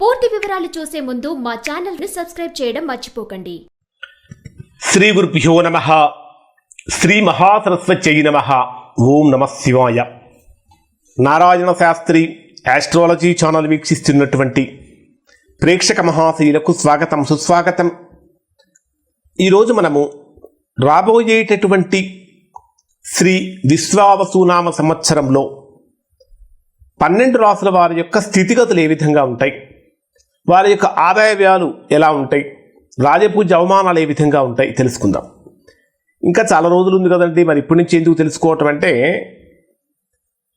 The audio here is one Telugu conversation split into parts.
పూర్తి వివరాలు చూసే ముందు మా ఛానల్ని సబ్స్క్రైబ్ చేయడం మర్చిపోకండి. శ్రీ గురుభ్యో నమ. శ్రీ మహాసరస్వత్యై నమ. ఓం నమ శివాయ. నారాయణ శాస్త్రి ఆస్ట్రాలజీ ఛానల్ వీక్షిస్తున్నటువంటి ప్రేక్షక మహాశీలకు స్వాగతం సుస్వాగతం. ఈరోజు మనము రాబోయేటటువంటి శ్రీ విశ్వావసునామ సంవత్సరంలో పన్నెండు రాసుల వారి యొక్క స్థితిగతులు ఏ విధంగా ఉంటాయి? వారి యొక్క ఆదాయ వ్యయాలు ఎలా ఉంటాయి? రాజపూజ అవమానాలు ఏ విధంగా ఉంటాయి? తెలుసుకుందాం. ఇంకా చాలా రోజులు ఉంది కదండి. మరి ఇప్పటి నుంచి ఎందుకు తెలుసుకోవటం అంటే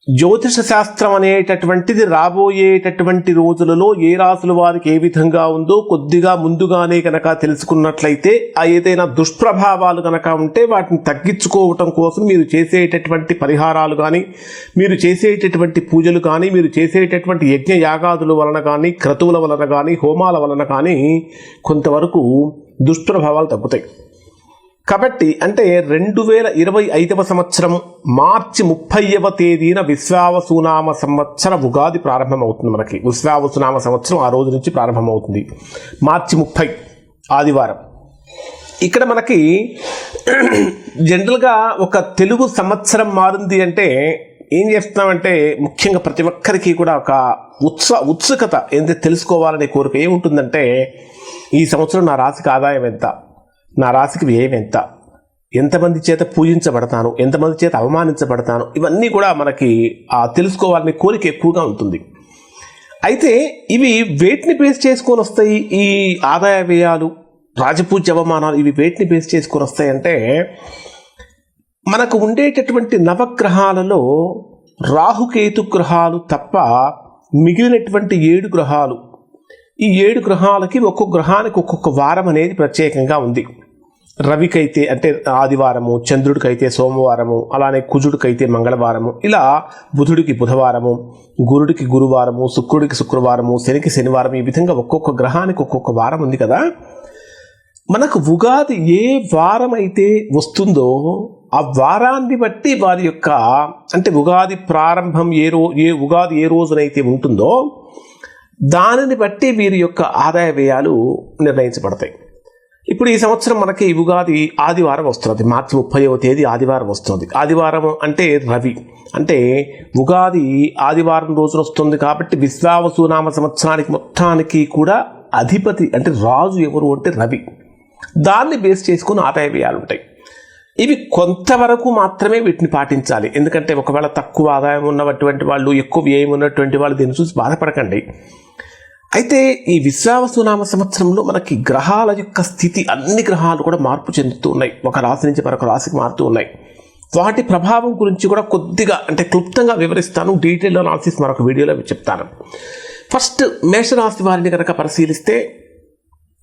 జ్యోతిష శాస్త్రం అనేటటువంటిది రాబోయేటటువంటి రోజులలో ఏ రాసుల వారికి ఏ విధంగా ఉందో కొద్దిగా ముందుగానే కనుక తెలుసుకున్నట్లయితే ఆ ఏదైనా దుష్ప్రభావాలు కనుక ఉంటే వాటిని తగ్గించుకోవటం కోసం మీరు చేసేటటువంటి పరిహారాలు కానీ మీరు చేసేటటువంటి పూజలు కానీ మీరు చేసేటటువంటి యజ్ఞ యాగాదుల వలన కానీ క్రతువుల వలన కానీ హోమాల వలన కానీ కొంతవరకు దుష్ప్రభావాలు తగ్గుతాయి. కాబట్టి అంటే రెండు వేల ఇరవై ఐదవ సంవత్సరం మార్చి ముప్పైవ తేదీన విశ్వావసునామ సంవత్సర ఉగాది ప్రారంభమవుతుంది మనకి. విశ్వావసునామ సంవత్సరం ఆ రోజు నుంచి ప్రారంభమవుతుంది. మార్చి ముప్పై ఆదివారం. ఇక్కడ మనకి జనరల్గా ఒక తెలుగు సంవత్సరం మారింది అంటే ఏం చేస్తున్నామంటే ముఖ్యంగా ప్రతి ఒక్కరికి కూడా ఒక ఉత్స ఉత్సుకత ఏంటంటే తెలుసుకోవాలనే కోరిక ఏముంటుందంటే ఈ సంవత్సరం నా రాశికి ఆదాయం ఎంత? నా రాశికి వ్యయం ఎంత? ఎంతమంది చేత పూజించబడతాను? ఎంతమంది చేత అవమానించబడతాను? ఇవన్నీ కూడా మనకి ఆ తెలుసుకోవాలనే కోరిక ఎక్కువగా ఉంటుంది. అయితే ఇవి వేటిని బేస్ చేసుకొని వస్తాయి ఈ ఆదాయ వ్యయాలు రాజపూజ్య అవమానాలు ఇవి వేటిని బేస్ చేసుకొని వస్తాయంటే మనకు ఉండేటటువంటి నవగ్రహాలలో రాహుకేతు గ్రహాలు తప్ప మిగిలినటువంటి ఏడు గ్రహాలు ఈ ఏడు గ్రహాలకి ఒక్కొక్క గ్రహానికి ఒక్కొక్క వారం అనేది ప్రత్యేకంగా ఉంది. రవికైతే అంటే ఆదివారము చంద్రుడికైతే సోమవారము అలానే కుజుడికైతే మంగళవారము ఇలా బుధుడికి బుధవారము గురుడికి గురువారము శుక్రుడికి శుక్రవారము శనికి శనివారం ఈ విధంగా ఒక్కొక్క గ్రహానికి ఒక్కొక్క వారం ఉంది కదా. మనకు ఉగాది ఏ వారం అయితే వస్తుందో ఆ వారాన్ని బట్టి వారి యొక్క అంటే ఉగాది ప్రారంభం ఏ రో ఏ ఉగాది ఏ రోజునైతే ఉంటుందో దానిని బట్టి వీరి యొక్క ఆదాయ వ్యయాలు నిర్ణయించబడతాయి. ఇప్పుడు ఈ సంవత్సరం మనకి ఉగాది ఆదివారం వస్తుంది మార్చి ముప్పైవ తేదీ ఆదివారం వస్తుంది ఆదివారం అంటే రవి. అంటే ఉగాది ఆదివారం రోజున వస్తుంది కాబట్టి విశ్వావసునామ సంవత్సరానికి మొత్తానికి కూడా అధిపతి అంటే రాజు ఎవరు అంటే రవి. దాన్ని బేస్ చేసుకుని ఆదాయ వ్యయాలు ఉంటాయి. ఇవి కొంతవరకు మాత్రమే వీటిని పాటించాలి. ఎందుకంటే ఒకవేళ తక్కువ ఆదాయం ఉన్నటువంటి వాళ్ళు ఎక్కువ వ్యయం ఉన్నటువంటి వాళ్ళు దీన్ని చూసి బాధపడకండి. అయితే ఈ విశ్వావసునామ సంవత్సరంలో మనకి గ్రహాల యొక్క స్థితి అన్ని గ్రహాలు కూడా మార్పు చెందుతూ ఉన్నాయి. ఒక రాశి నుంచి మరొక రాశికి మారుతూ ఉన్నాయి. వాటి ప్రభావం గురించి కూడా కొద్దిగా అంటే క్లుప్తంగా వివరిస్తాను. డీటెయిల్ అనాలిసిస్ మరొక వీడియోలో చెప్తాను. ఫస్ట్ మేషరాశి వారిని కనుక పరిశీలిస్తే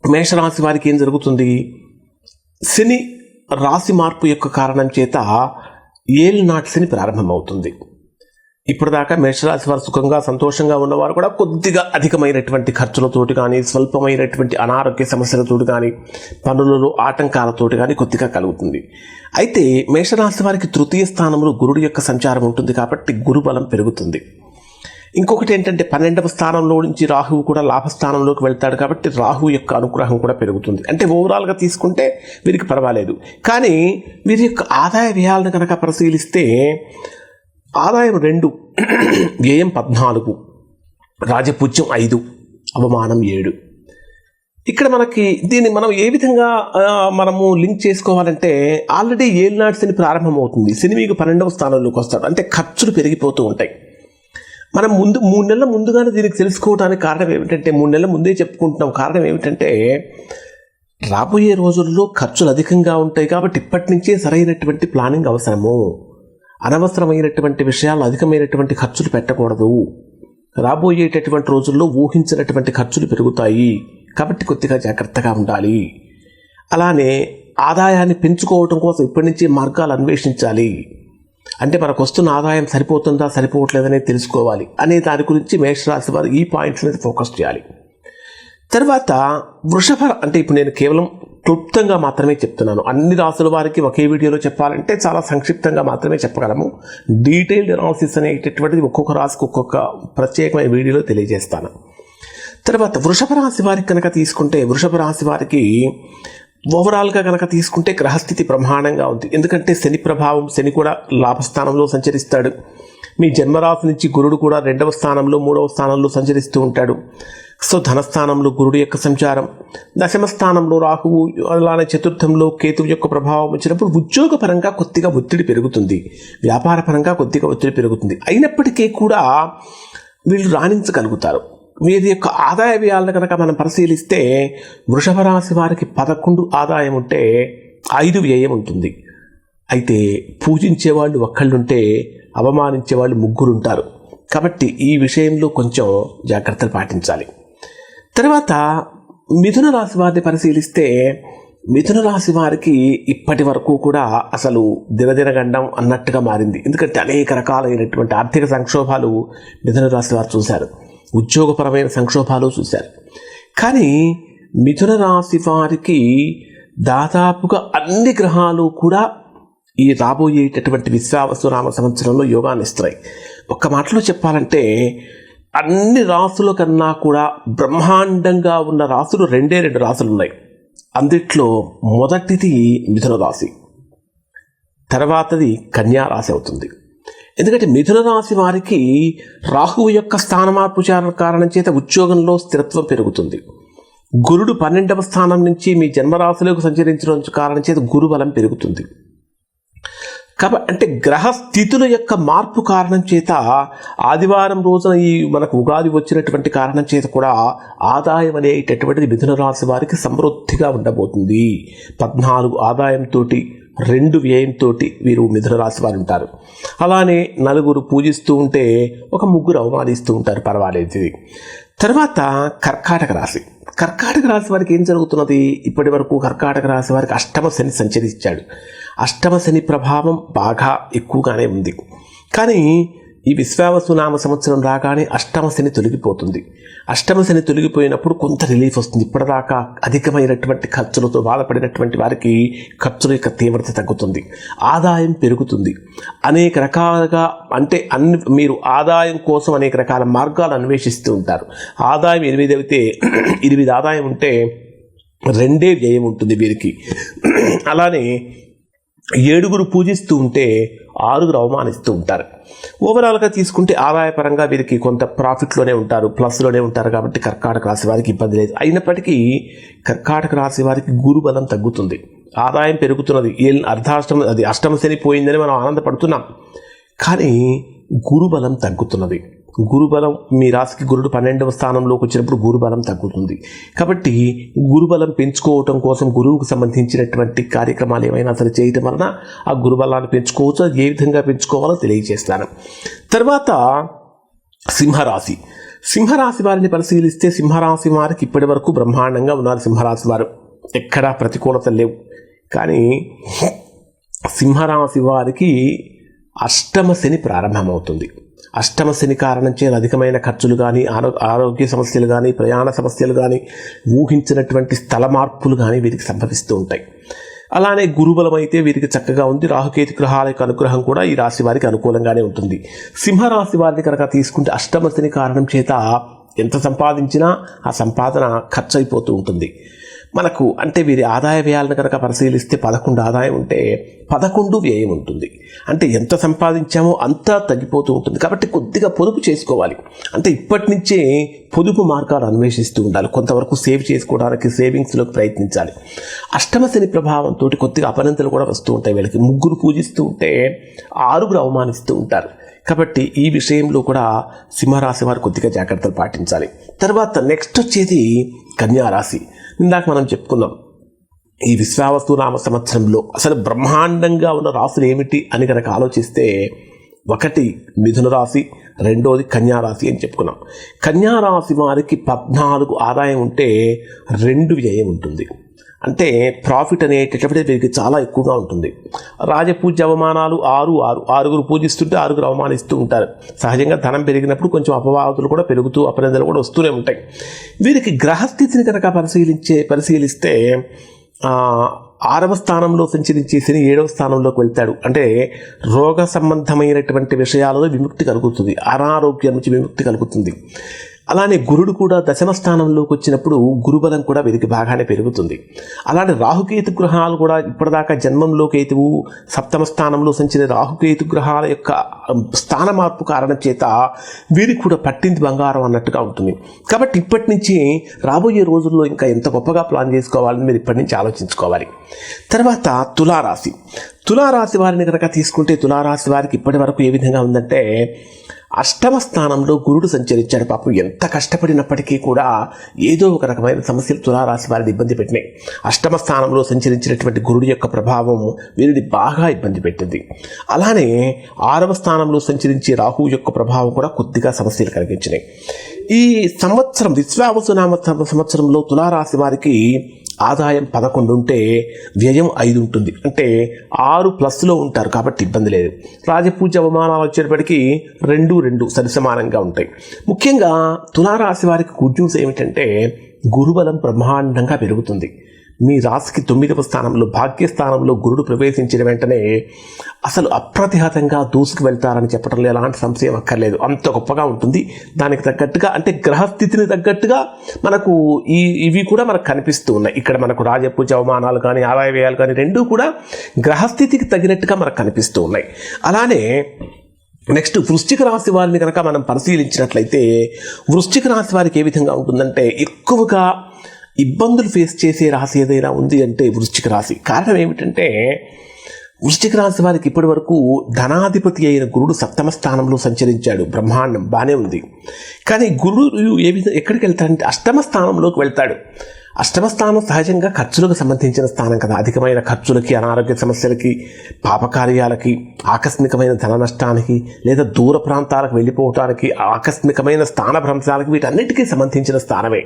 మేషరాశి వారికి ఏం జరుగుతుంది? శని రాశి మార్పు యొక్క కారణం చేత ఏలినాటి నాట్సిని ప్రారంభమవుతుంది. ఇప్పటిదాకా మేషరాశి వారు సుఖంగా సంతోషంగా ఉన్నవారు కూడా కొద్దిగా అధికమైనటువంటి ఖర్చులతోటి కానీ స్వల్పమైనటువంటి అనారోగ్య సమస్యలతోటి కానీ పనులలో ఆటంకాలతోటి కానీ కొద్దిగా కలుగుతుంది. అయితే మేషరాశి వారికి తృతీయ స్థానంలో గురుడు యొక్క సంచారం ఉంటుంది కాబట్టి గురుబలం పెరుగుతుంది. ఇంకొకటి ఏంటంటే పన్నెండవ స్థానంలో నుంచి రాహువు కూడా లాభస్థానంలోకి వెళ్తాడు కాబట్టి రాహువు యొక్క అనుగ్రహం కూడా పెరుగుతుంది. అంటే ఓవరాల్గా తీసుకుంటే వీరికి పర్వాలేదు. కానీ వీరి యొక్క ఆదాయ వ్యయాలను కనుక పరిశీలిస్తే ఆదాయం రెండు వ్యయం పద్నాలుగు రాజపూజ్యం ఐదు అవమానం ఏడు. ఇక్కడ మనకి దీన్ని మనం ఏ విధంగా మనము లింక్ చేసుకోవాలంటే ఆల్రెడీ ఏలినాటి శని ప్రారంభమవుతుంది. శని మీకు పన్నెండవ స్థానంలోకి వస్తాడు. అంటే ఖర్చులు పెరిగిపోతూ ఉంటాయి. మనం ముందు మూడు నెలల ముందుగానే దీనికి తెలుసుకోవడానికి కారణం ఏమిటంటే మూడు నెలల ముందే చెప్పుకుంటున్నాం కారణం ఏమిటంటే రాబోయే రోజుల్లో ఖర్చులు అధికంగా ఉంటాయి కాబట్టి ఇప్పటి నుంచే సరైనటువంటి ప్లానింగ్ అవసరము. అనవసరమైనటువంటి విషయాలు అధికమైనటువంటి ఖర్చులు పెట్టకూడదు. రాబోయేటటువంటి రోజుల్లో ఊహించినటువంటి ఖర్చులు పెరుగుతాయి కాబట్టి కొద్దిగా జాగ్రత్తగా ఉండాలి. అలానే ఆదాయాన్ని పెంచుకోవటం కోసం ఇప్పటి నుంచి మార్గాలు అన్వేషించాలి. అంటే మనకు వస్తున్న ఆదాయం సరిపోతుందా సరిపోవట్లేదని తెలుసుకోవాలి. అనే దాని గురించి మేషరాశి వారు ఈ పాయింట్స్ మీద ఫోకస్ చేయాలి. తర్వాత వృషభ అంటే ఇప్పుడు నేను కేవలం క్లుప్తంగా మాత్రమే చెప్తున్నాను. అన్ని రాసుల వారికి ఒకే వీడియోలో చెప్పాలంటే చాలా సంక్షిప్తంగా మాత్రమే చెప్పగలము. డీటెయిల్డ్ అనాలిసిస్ అనేటటువంటిది ఒక్కొక్క రాశికి ఒక్కొక్క ప్రత్యేకమైన వీడియోలో తెలియజేస్తాను. తర్వాత వృషభ రాశి వారికి కనుక తీసుకుంటే వృషభ రాశి వారికి ఓవరాల్గా కనుక తీసుకుంటే గ్రహస్థితి ప్రమాణంగా ఉంది. ఎందుకంటే శని ప్రభావం శని కూడా లాభస్థానంలో సంచరిస్తాడు. మీ జన్మరాశి నుంచి గురుడు కూడా రెండవ స్థానంలో మూడవ స్థానంలో సంచరిస్తూ ఉంటాడు. సో ధనస్థానంలో గురుడు యొక్క సంచారం దశమ స్థానంలో రాహువు అలానే చతుర్థంలో కేతువు యొక్క ప్రభావం వచ్చినప్పుడు ఉద్యోగపరంగా కొద్దిగా ఒత్తిడి పెరుగుతుంది. వ్యాపారపరంగా కొద్దిగా ఒత్తిడి పెరుగుతుంది. అయినప్పటికీ కూడా వీళ్ళు రాణించగలుగుతారు. వీరి యొక్క ఆదాయ వ్యయాలను కనుక మనం పరిశీలిస్తే వృషభ రాశి వారికి పదకొండు ఆదాయం ఉంటే ఐదు వ్యయం ఉంటుంది. అయితే పూజించే వాళ్ళు ఒక్కళ్ళుంటే అవమానించే వాళ్ళు ముగ్గురు ఉంటారు కాబట్టి ఈ విషయంలో కొంచెం జాగ్రత్తలు పాటించాలి. తర్వాత మిథున రాశి వారిని పరిశీలిస్తే మిథున రాశి వారికి ఇప్పటి వరకు కూడా అసలు దినదినగండం అన్నట్టుగా మారింది. ఎందుకంటే అనేక రకాలైనటువంటి ఆర్థిక సంక్షోభాలు మిథున రాశి వారు చూశారు. ఉద్యోగపరమైన సంక్షోభాలు చూశారు. కానీ మిథున రాశి వారికి దాదాపుగా అన్ని గ్రహాలు కూడా ఈ రాబోయేటటువంటి విశ్వావసునామ సంవత్సరంలో యోగాన్ని ఇస్తాయి ఒక్క మాటలో చెప్పాలంటే అన్ని రాసుల కన్నా కూడా బ్రహ్మాండంగా ఉన్న రాసులు రెండే రెండు రాసులు ఉన్నాయి. అందుట్లో మొదటిది మిథున రాశి తర్వాతది కన్యా రాశి అవుతుంది. ఎందుకంటే మిథున రాశి వారికి రాహువు యొక్క స్థానమార్పు కారణం చేత ఉద్యోగంలో స్థిరత్వం పెరుగుతుంది. గురుడు పన్నెండవ స్థానం నుంచి మీ జన్మరాశిలోకి సంచరించడం కారణం చేత గురుబలం పెరుగుతుంది. కాబట్టి అంటే గ్రహ స్థితుల యొక్క మార్పు కారణం చేత ఆదివారం రోజున ఈ మనకు ఉగాది వచ్చినటువంటి కారణం చేత కూడా ఆదాయం అనేటటువంటిది మిథున రాశి వారికి సమృద్ధిగా ఉండబోతుంది. పద్నాలుగు ఆదాయంతో రెండు వ్యయంతో వీరు మిథునరాశి వారు ఉంటారు అలానే నలుగురు పూజిస్తూ ఉంటే ఒక ముగ్గురు అవమానిస్తూ ఉంటారు. పర్వాలేదు ఇది. తర్వాత కర్కాటక రాశి. కర్కాటక రాశి వారికి ఏం జరుగుతున్నది? ఇప్పటి వరకు కర్కాటక రాశి వారికి అష్టమ శని సంచరించాడు అష్టమ శని ప్రభావం బాగా ఎక్కువగానే ఉంది. కానీ ఈ విశ్వావసునామ సంవత్సరం రాగానే అష్టమ శని తొలగిపోతుంది. అష్టమ శని తొలగిపోయినప్పుడు కొంత రిలీఫ్ వస్తుంది. ఇప్పటిదాకా అధికమైనటువంటి ఖర్చులతో బాధపడినటువంటి వారికి ఖర్చుల యొక్క తీవ్రత తగ్గుతుంది. ఆదాయం పెరుగుతుంది. అనేక రకాలుగా అంటే అన్ని మీరు ఆదాయం కోసం అనేక రకాల మార్గాలు అన్వేషిస్తూ ఉంటారు. ఆదాయం ఎనిమిది అయితే ఎనిమిది ఆదాయం ఉంటే రెండే వ్యయం ఉంటుంది వీరికి. అలానే ఏడుగురు పూజిస్తూ ఉంటే ఆరుగురు అవమానిస్తూ ఉంటారు. ఓవరాల్గా తీసుకుంటే ఆదాయపరంగా వీరికి కొంత ప్రాఫిట్లోనే ఉంటారు ప్లస్లోనే ఉంటారు కాబట్టి కర్కాటక రాశి వారికి ఇబ్బంది లేదు. అయినప్పటికీ కర్కాటక రాశి వారికి గురుబలం తగ్గుతుంది. ఆదాయం పెరుగుతున్నది. ఏ అర్ధాష్టమ అది అష్టమ శని పోయిందని మనం ఆనందపడుతున్నాం. కానీ గురుబలం తగ్గుతున్నది. గురుబలం మీ రాశికి గురుడు పన్నెండవ స్థానంలోకి వచ్చినప్పుడు గురుబలం తగ్గుతుంది. కాబట్టి గురుబలం పెంచుకోవటం కోసం గురువుకు సంబంధించినటువంటి కార్యక్రమాలు ఏమైనా సరే చేయటం వలన ఆ గురుబలాన్ని పెంచుకోవచ్చు అది ఏ విధంగా పెంచుకోవాలో తెలియజేస్తాను. తర్వాత సింహరాశి. సింహరాశి వారిని పరిశీలిస్తే సింహరాశి వారికి ఇప్పటి వరకు బ్రహ్మాండంగా ఉన్నారు సింహరాశి వారు. ఎక్కడా ప్రతికూలత లేవు. కానీ సింహరాశి వారికి అష్టమ శని ప్రారంభమవుతుంది. అష్టమ శని కారణం చేత అధికమైన ఖర్చులు కానీ ఆరో ఆరోగ్య సమస్యలు కానీ ప్రయాణ సమస్యలు కానీ ఊహించినటువంటి స్థల మార్పులు కానీ వీరికి సంభవిస్తూ ఉంటాయి. అలానే గురుబలం అయితే వీరికి చక్కగా ఉంది. రాహుకేతు గ్రహాల యొక్క అనుగ్రహం కూడా ఈ రాశి వారికి అనుకూలంగానే ఉంటుంది. సింహరాశి వారిని కనుక తీసుకుంటే అష్టమశని కారణం చేత ఎంత సంపాదించినా ఆ సంపాదన ఖర్చు అయిపోతూ ఉంటుంది. మనకు అంటే వీరి ఆదాయ వ్యయాలను కనుక పరిశీలిస్తే పదకొండు ఆదాయం ఉంటే పదకొండు వ్యయం ఉంటుంది. అంటే ఎంత సంపాదించామో అంతా తగ్గిపోతూ ఉంటుంది. కాబట్టి కొద్దిగా పొదుపు చేసుకోవాలి. అంటే ఇప్పటి నుంచే పొదుపు మార్గాలు అన్వేషిస్తూ ఉండాలి. కొంతవరకు సేవ్ చేసుకోవడానికి సేవింగ్స్లోకి ప్రయత్నించాలి. అష్టమ శని ప్రభావంతో కొద్దిగా అపనంతలు కూడా వస్తూ ఉంటాయి వీళ్ళకి. ముగ్గురు పూజిస్తూ ఉంటే ఆరుగురు అవమానిస్తూ ఉంటారు. కాబట్టి ఈ విషయంలో కూడా సింహరాశి వారు కొద్దిగా జాగ్రత్తలు పాటించాలి. తర్వాత నెక్స్ట్ వచ్చేది కన్యారాశి ఇందాక మనం చెప్పుకున్నాం ఈ విశ్వావస్తు నామ సంవత్సరంలో అసలు బ్రహ్మాండంగా ఉన్న రాశులు ఏమిటి అని కనుక ఆలోచిస్తే ఒకటి మిథున రాశి రెండోది కన్యారాశి అని చెప్పుకున్నాం. కన్యారాశి వారికి పద్నాలుగు ఆదాయం ఉంటే రెండు వ్యయం ఉంటుంది. అంటే ప్రాఫిట్ అనేటటువంటి వీరికి చాలా ఎక్కువగా ఉంటుంది. రాజపూజ అవమానాలు ఆరు ఆరు ఆరుగురు పూజిస్తుంటే ఆరుగురు అవమానిస్తూ ఉంటారు. సహజంగా ధనం పెరిగినప్పుడు కొంచెం అపవాదులు కూడా పెరుగుతూ అపనిందలు కూడా వస్తూనే ఉంటాయి. వీరికి గ్రహస్థితిని కనుక పరిశీలించే పరిశీలిస్తే ఆరవ స్థానంలో సంచరించే శని ఏడవ స్థానంలోకి వెళ్తాడు. అంటే రోగ సంబంధమైనటువంటి విషయాలలో విముక్తి కలుగుతుంది. అనారోగ్యం నుంచి విముక్తి కలుగుతుంది. అలానే గురుడు కూడా దశమ స్థానంలోకి వచ్చినప్పుడు గురుబలం కూడా వీరికి బాగానే పెరుగుతుంది. అలానే రాహుకేతు గ్రహాలు కూడా ఇప్పటిదాకా జన్మంలో కేతువు సప్తమ స్థానంలో సంచిన రాహుకేతు గ్రహాల యొక్క స్థాన మార్పు కారణం చేత వీరికి కూడా పట్టింది బంగారం అన్నట్టుగా ఉంటుంది. కాబట్టి ఇప్పటి నుంచి రాబోయే రోజుల్లో ఇంకా ఎంత గొప్పగా ప్లాన్ చేసుకోవాలని మీరు ఇప్పటి నుంచి ఆలోచించుకోవాలి. తర్వాత తులారాశి. తులారాశి వారిని కనుక తీసుకుంటే తులారాశి వారికి ఇప్పటి వరకు ఏ విధంగా ఉందంటే అష్టమ స్థానంలో గురుడు సంచరించాడు. పాపం ఎంత కష్టపడినప్పటికీ కూడా ఏదో ఒక రకమైన సమస్యలు తులారాశి వారిని ఇబ్బంది పెట్టినాయి. అష్టమ స్థానంలో సంచరించినటువంటి గురుడు యొక్క ప్రభావం వీరిని బాగా ఇబ్బంది పెట్టింది. అలానే ఆరవ స్థానంలో సంచరించే రాహు యొక్క ప్రభావం కూడా కొద్దిగా సమస్యలు కలిగించినాయి. ఈ సంవత్సరం విశ్వావసునామ సంవత్సరంలో తులారాశి వారికి ఆదాయం పదకొండు ఉంటే వ్యయం ఐదు ఉంటుంది. అంటే ఆరు ప్లస్లో ఉంటారు కాబట్టి ఇబ్బంది లేదు. రాజపూజ అవమానాలు వచ్చేటప్పటికీ రెండు రెండు సరిసమానంగా ఉంటాయి. ముఖ్యంగా తులారాశి వారికి గుడ్ న్యూస్ ఏమిటంటే గురుబలం బ్రహ్మాండంగా పెరుగుతుంది. మీ రాశికి తొమ్మిదవ స్థానంలో భాగ్యస్థానంలో గురుడు ప్రవేశించిన వెంటనే అసలు అప్రతిహతంగా దూసుకు వెళ్తారని చెప్పడంలో ఎలాంటి సంశయం అక్కర్లేదు. అంత గొప్పగా ఉంటుంది. దానికి తగ్గట్టుగా అంటే గ్రహస్థితిని తగ్గట్టుగా మనకు ఈ ఇవి కూడా మనకు కనిపిస్తూ ఉన్నాయి. ఇక్కడ మనకు రాజపూజ అవమానాలు కానీ ఆదాయ వ్యయాలు కానీ రెండూ కూడా గ్రహస్థితికి తగినట్టుగా మనకు కనిపిస్తూ ఉన్నాయి. అలానే నెక్స్ట్ వృశ్చిక రాశి వారిని కనుక మనం పరిశీలించినట్లయితే వృశ్చిక రాశి వారికి ఏ విధంగా ఉంటుందంటే ఎక్కువగా ఇబ్బందులు ఫేస్ చేసే రాశి ఏదైనా ఉంది అంటే వృశ్చిక రాశి. కారణం ఏమిటంటే వృశ్చిక రాశి వారికి ఇప్పటి వరకు ధనాధిపతి అయిన గురుడు సప్తమ స్థానంలో సంచరించాడు. బ్రహ్మాండం బాగానే ఉంది. కానీ గురుడు ఏ విధంగా ఎక్కడికి వెళ్తాడంటే అష్టమ స్థానంలోకి వెళ్తాడు. అష్టమ స్థానం సహజంగా ఖర్చులకు సంబంధించిన స్థానం కదా. అధికమైన ఖర్చులకి అనారోగ్య సమస్యలకి పాపకార్యాలకి ఆకస్మికమైన ధన నష్టానికి లేదా దూర ప్రాంతాలకు వెళ్ళిపోవటానికి ఆకస్మికమైన స్థాన భ్రంశాలకి వీటన్నిటికీ సంబంధించిన స్థానమే.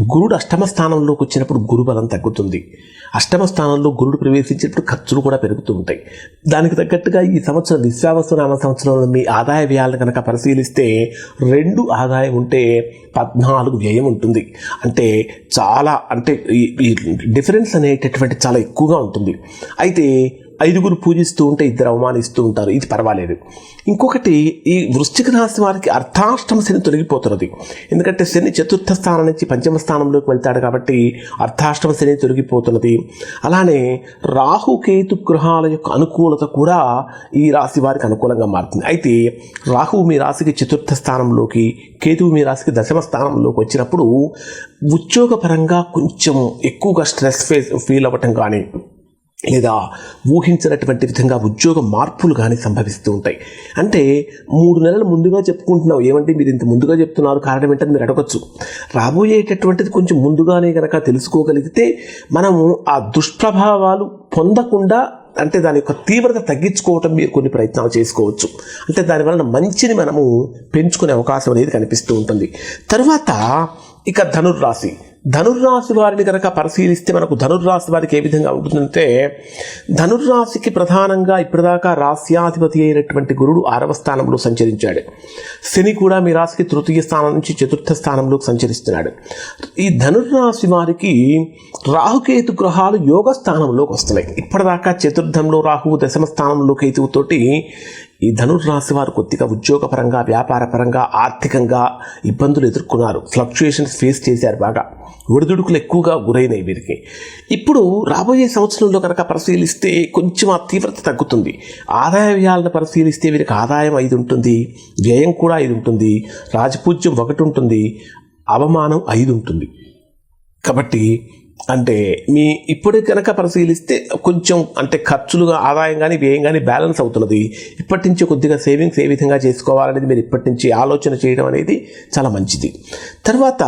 గురుడు అష్టమ స్థానంలోకి వచ్చినప్పుడు గురుబలం తగ్గుతుంది. అష్టమ స్థానంలో గురుడు ప్రవేశించినప్పుడు ఖర్చులు కూడా పెరుగుతూ ఉంటాయి. దానికి తగ్గట్టుగా ఈ సంవత్సరం విశ్వావసునామ సంవత్సరంలో మీ ఆదాయ వ్యయాలను కనుక పరిశీలిస్తే రెండు ఆదాయం ఉంటే పద్నాలుగు వ్యయం ఉంటుంది. అంటే చాలా అంటే ఈ డిఫరెన్స్ అనేటటువంటి చాలా ఎక్కువగా ఉంటుంది. అయితే ఐదుగురు పూజిస్తూ ఉంటే ఇద్దరు అవమానిస్తూ ఉంటారు. ఇది పర్వాలేదు. ఇంకొకటి ఈ వృశ్చిక రాశి వారికి అర్ధాష్టమ శని తొలగిపోతున్నది. ఎందుకంటే శని చతుర్థ స్థానం నుంచి పంచమ స్థానంలోకి వెళ్తాడు కాబట్టి అర్ధాష్టమ శని తొలగిపోతున్నది. అలానే రాహుకేతు గ్రహాల యొక్క అనుకూలత కూడా ఈ రాశి వారికి అనుకూలంగా మారుతుంది. అయితే రాహువు మీ రాశికి చతుర్థ స్థానంలోకి కేతువు మీ రాశికి దశమ స్థానంలోకి వచ్చినప్పుడు ఉద్యోగపరంగా కొంచెం ఎక్కువగా స్ట్రెస్ ఫేస్ ఫీల్ అవ్వటం కానీ లేదా ఊహించినటువంటి విధంగా ఉద్యోగ మార్పులు కానీ సంభవిస్తూ ఉంటాయి. అంటే మూడు నెలలు ముందుగా చెప్పుకుంటున్నావు. ఏమంటే మీరు ఇంత ముందుగా చెప్తున్నారు. కారణం ఏంటని మీరు అడగచ్చు. రాబోయేటటువంటిది కొంచెం ముందుగానే కనుక తెలుసుకోగలిగితే మనము ఆ దుష్ప్రభావాలు పొందకుండా అంటే దాని యొక్క తీవ్రత తగ్గించుకోవటం మీరు కొన్ని ప్రయత్నాలు చేసుకోవచ్చు. అంటే దానివలన మంచిని మనము పెంచుకునే అవకాశం అనేది కనిపిస్తూ ఉంటుంది. తర్వాత ఇక ధనుర్రాశి. ధనుర్రాశి వారిని కనుక పరిశీలిస్తే మనకు ధనుర్రాశి వారికి ఏ విధంగా ఉంటుందంటే ధనుర్రాశికి ప్రధానంగా ఇప్పటిదాకా రాస్యాధిపతి అయినటువంటి గురుడు ఆరవ స్థానంలో సంచరించాడు. శని కూడా మీ రాశికి తృతీయ స్థానం నుంచి చతుర్థ స్థానంలోకి సంచరిస్తున్నాడు. ఈ ధనుర్రాశి వారికి రాహుకేతు గ్రహాలు యోగ స్థానంలోకి వస్తున్నాయి. ఇప్పటిదాకా చతుర్థంలో రాహువు దశమ స్థానంలో కేతువుతోటి ఈ ధనుర్రాశి వారు కొద్దిగా ఉద్యోగపరంగా వ్యాపారపరంగా ఆర్థికంగా ఇబ్బందులు ఎదుర్కొన్నారు. ఫ్లక్చుయేషన్స్ ఫేస్ చేశారు బాగా. ఒడిదుడుకులు ఎక్కువగా గురైనాయి వీరికి. ఇప్పుడు రాబోయే సంవత్సరంలో కనుక పరిశీలిస్తే కొంచెం ఆ తీవ్రత తగ్గుతుంది. ఆదాయ వ్యయాలను పరిశీలిస్తే వీరికి ఆదాయం ఐదు ఉంటుంది వ్యయం కూడా ఐదు ఉంటుంది రాజపూజ్యం ఒకటి ఉంటుంది అవమానం ఐదు ఉంటుంది. కాబట్టి అంటే మీ ఇప్పుడు కనుక పరిశీలిస్తే కొంచెం అంటే ఖర్చులుగా ఆదాయం కానీ వ్యయం కానీ బ్యాలెన్స్ అవుతున్నది. ఇప్పటి నుంచి కొద్దిగా సేవింగ్స్ ఏ విధంగా చేసుకోవాలనేది మీరు ఇప్పటి నుంచి ఆలోచన చేయడం అనేది చాలా మంచిది. తర్వాత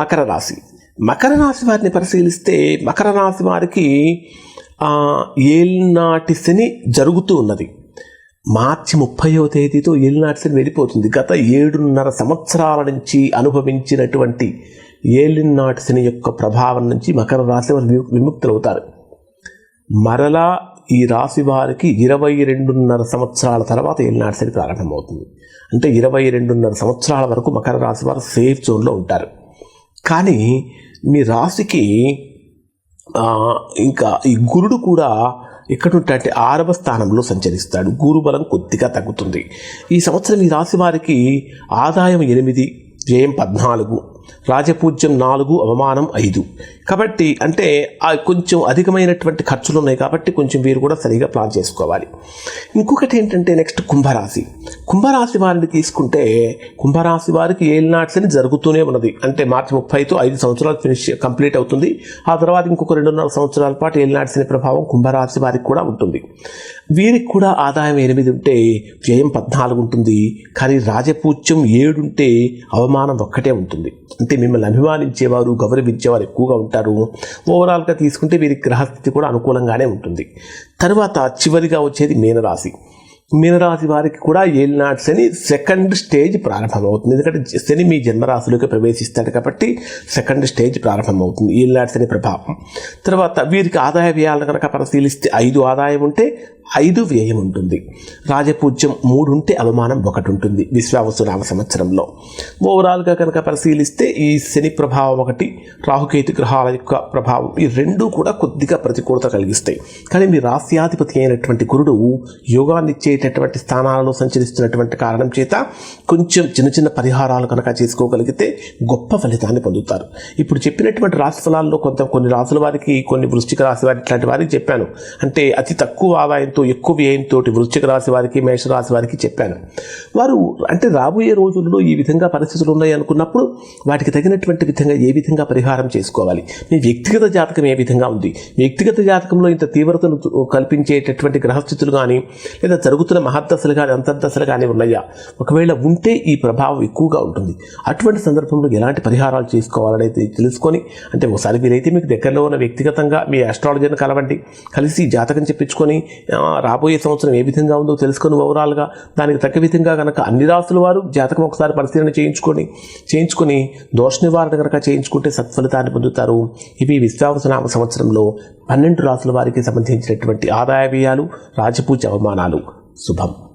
మకర రాశి. మకర రాశి వారిని పరిశీలిస్తే మకర రాశి వారికి ఏళ్ళనాటి శని జరుగుతూ ఉన్నది. మార్చి ముప్పైవ తేదీతో ఏళ్ళనాటి శని వెళ్ళిపోతుంది. గత ఏడున్నర సంవత్సరాల నుంచి అనుభవించినటువంటి ఏలిన్ నాటి శని యొక్క ప్రభావం నుంచి మకర రాశి వారు విముక్తులు విముక్తులవుతారు. మరలా ఈ రాశి వారికి ఇరవై రెండున్నర సంవత్సరాల తర్వాత ఏలినాటి శని ప్రారంభమవుతుంది. అంటే ఇరవై రెండున్నర సంవత్సరాల వరకు మకర రాశి వారు సేఫ్ జోన్లో ఉంటారు. కానీ మీ రాశికి ఇంకా ఈ గురుడు కూడా ఎక్కడ ఆరవ స్థానంలో సంచరిస్తాడు. గురు బలం కొద్దిగా తగ్గుతుంది. ఈ సంవత్సరం ఈ రాశి వారికి ఆదాయం ఎనిమిది వ్యయం పద్నాలుగు. రాజపూజ్యం నాలుగు అవమానం ఐదు. కాబట్టి అంటే కొంచెం అధికమైనటువంటి ఖర్చులు ఉన్నాయి కాబట్టి కొంచెం వీరు కూడా సరిగా ప్లాన్ చేసుకోవాలి. ఇంకొకటి ఏంటంటే నెక్స్ట్ కుంభరాశి. కుంభరాశి వారిని తీసుకుంటే కుంభరాశి వారికి ఏలినాట్స్ అని జరుగుతూనే ఉన్నది. అంటే మార్చి ముప్పైతో ఐదు సంవత్సరాలు ఫినిష్ కంప్లీట్ అవుతుంది. ఆ తర్వాత ఇంకొక రెండున్నర సంవత్సరాల పాటు ఏలినాట్స్ అనే ప్రభావం కుంభరాశి వారికి కూడా ఉంటుంది. వీరికి కూడా ఆదాయం ఎనిమిది ఉంటే వ్యయం పద్నాలుగు ఉంటుంది. కానీ రాజపూజ్యం ఏడు ఉంటే అవమానం ఒక్కటే ఉంటుంది. అంటే మిమ్మల్ని అభిమానించేవారు గౌరవించేవారు ఎక్కువగా ఉంటారు. ఓవరాల్గా తీసుకుంటే వీరి గ్రహస్థితి కూడా అనుకూలంగానే ఉంటుంది. తర్వాత చివరిగా వచ్చేది మీనరాశి. మీనరాశి వారికి కూడా ఏలినాటి శని సెకండ్ స్టేజ్ ప్రారంభమవుతుంది. ఎందుకంటే శని మీ జన్మరాశిలోకి ప్రవేశిస్తాడు కాబట్టి సెకండ్ స్టేజ్ ప్రారంభమవుతుంది. ఏలినాటి శని ప్రభావం. తర్వాత వీరికి ఆదాయ వ్యయాలను కనుక పరిశీలిస్తే ఐదు ఆదాయం ఉంటే ఐదు వ్యయం ఉంటుంది రాజపూజ్యం మూడు ఉంటే అవమానం ఒకటి ఉంటుంది విశ్వావసునామ సంవత్సరంలో. ఓవరాల్గా కనుక పరిశీలిస్తే ఈ శని ప్రభావం ఒకటి రాహుకేతు గ్రహాల యొక్క ప్రభావం ఈ రెండూ కూడా కొద్దిగా ప్రతికూలత కలిగిస్తాయి. కానీ మీ రాస్యాధిపతి అయినటువంటి గురుడు యోగాన్ని ఇచ్చేటటువంటి స్థానాలలో సంచరిస్తున్నటువంటి కారణం చేత కొంచెం చిన్న చిన్న పరిహారాలు కనుక చేసుకోగలిగితే గొప్ప ఫలితాన్ని పొందుతారు. ఇప్పుడు చెప్పినటువంటి రాశి ఫలాల్లో కొంత కొన్ని రాసుల వారికి కొన్ని వృష్టిక రాశి వారికి ఇట్లాంటి వారికి చెప్పాను. అంటే అతి తక్కువ ఆదాయంతో ఎక్కువ వ్యయంతో వృశ్చిక రాశి వారికి మేషరాశి వారికి చెప్పాను. వారు అంటే రాబోయే రోజుల్లో ఈ విధంగా పరిస్థితులు ఉన్నాయి అనుకున్నప్పుడు వాటికి తగినటువంటి విధంగా ఏ విధంగా పరిహారం చేసుకోవాలి? మీ వ్యక్తిగత జాతకం ఏ విధంగా ఉంది? వ్యక్తిగత జాతకంలో ఇంత తీవ్రతను కల్పించేటటువంటి గ్రహస్థితులు కానీ లేదా జరుగుతున్న మహద్దశలు కానీ అంతర్దశలు కానీ ఉన్నాయా? ఒకవేళ ఉంటే ఈ ప్రభావం ఎక్కువగా ఉంటుంది. అటువంటి సందర్భంలో ఎలాంటి పరిహారాలు చేసుకోవాలనేది తెలుసుకొని అంటే ఒకసారి వీలైతే మీకు దగ్గరలో ఉన్న వ్యక్తిగతంగా మీ ఆస్ట్రాలజీని కలవండి. కలిసి జాతకం చెప్పించుకొని రాబోయే సంవత్సరం ఏ విధంగా ఉందో తెలుసుకుని ఓవరాల్గా దానికి తగ్గ విధంగా కనుక అన్ని రాసుల వారు జాతకం ఒకసారి పరిశీలన చేయించుకొని చేయించుకొని దోష నివారణ కనుక చేయించుకుంటే సత్ఫలితాన్ని పొందుతారు. ఇవి విశ్వావసనామ సంవత్సరంలో పన్నెండు రాసుల వారికి సంబంధించినటువంటి ఆదాయ వ్యయాలు రాజపూజ అవమానాలు. శుభం.